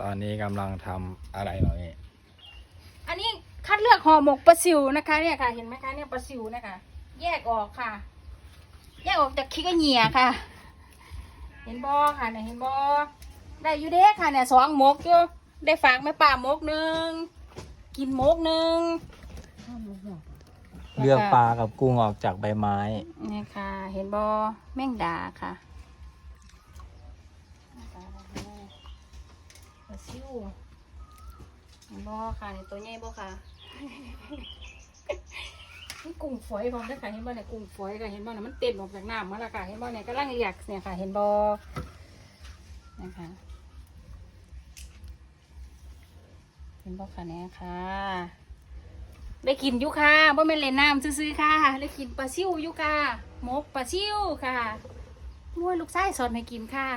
ตอนนี้กำลังทำอะไรเหรอนี่อันนี้คัดเลือกห่อหมกปลาซิวนะคะเนี่ยค่ะ เห็นไหมคะเนี่ยปลาซิวนะคะ แยกออกค่ะ แยกออกจากขี้กระเหนียค่ะ เห็นบอค่ะเนี่ยเห็นบอได้อยู่เด้ค่ะเนี่ยสองหมกอยู่ได้ฝากแม่ป่าหมกหนึ่งกินหมกหนึ่งเลือกปลากับกุ้งออกจากใบไม้ นี่ค่ะ เห็นบอแม่งดาค่ะปลา ซิวเห็นบอค่ะเนี่ยตัวใหญ่บอค่ะนี่กุ้งฝอยพร้อมด้วยค่ะเห็นบ่เนี่ยกุ้งฝอยค่ะเห็นบ่เนี่ยมันเต็มออกจากน้ำมาแล้วค่ะเห็นบ่เนี่ยกำลังอยากเนี่ยค่ะ เห็นบ่นะคะเห็นบ่ค่ะเนี่ยค่ะ ได้กินอยุค่ะบ่แม่นเล่นน้ำซื้อๆค่ะ ได้กินปลาซิวอยุค่ะหมกปลาซิวค่ะมวยลูกไส้สอนให้กินค่ะ